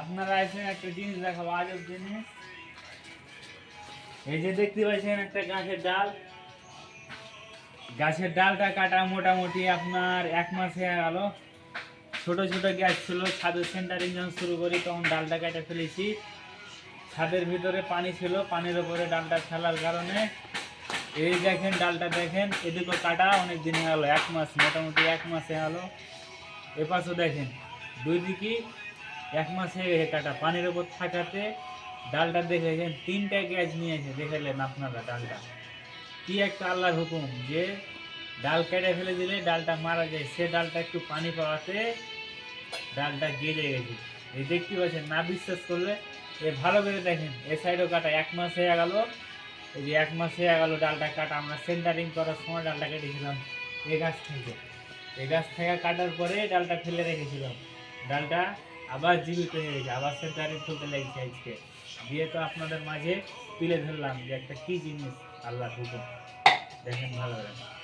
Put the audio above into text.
আপনারা আছেন একটা জিনিস দেখাবো আজব জিনিস। এই যে দেখতে পাচ্ছেন একটা গাছের ডাল। গাছের ডালটা কাটা মোটামুটি আপনার এক মাস হয়ে গেল। ছোট ছোট গাছ ছিল, ছাদের সেন্টারিং যখন শুরু করি তখন ডালটা কেটে ফেলেছি। ছাদের ভিতরে পানি ছিল, পানির উপরে ডালটা ফেলার কারণে। এই দেখেন ডালটা দেখেন এদিকে কাটা অনেক দিন হয়ে গেলো, এক মাস, মোটামুটি এক মাসে হলো। এপাশও দেখেন, দুই দিকই এক মাস হয়ে গেছে কাটা, পানির উপর থাকাতে ডালটা দেখেছেন? তিনটা গ্যাস নিয়েছে, দেখেলেন আপনারা ডালটা। কি একটা আল্লাহর হুকুম যে ডাল কেটে ফেলে দিলে ডালটা মারা যায়। সে ডালটা একটু পানি পাওয়াতে ডালটা গেজে গেছে। এই দেখতে পাচ্ছেন, না বিশ্বাস করলে এ ভালো করে দেখেন। এ সাইডও কাটা, এক মাস হয়ে গেল। এই যে এক মাস হয়ে গেল ডালটা কাটা, আমরা সেন্টারিং করার সময় ডালটা কেটেছিলাম এই গাছ থেকে। এই গাছ থেকে কাটার পরে ডালটা ফেলে রেখেছিলাম। ডালটা আবার জীবিত হয়ে গেছে, আবার সেন্টারে তুলতে লেগেছে আজকে। দিয়ে তো আপনাদের মাঝে তুলে ধরলাম যে একটা কি জিনিস আল্লাহ হুকুম। দেখেন ভালো করে।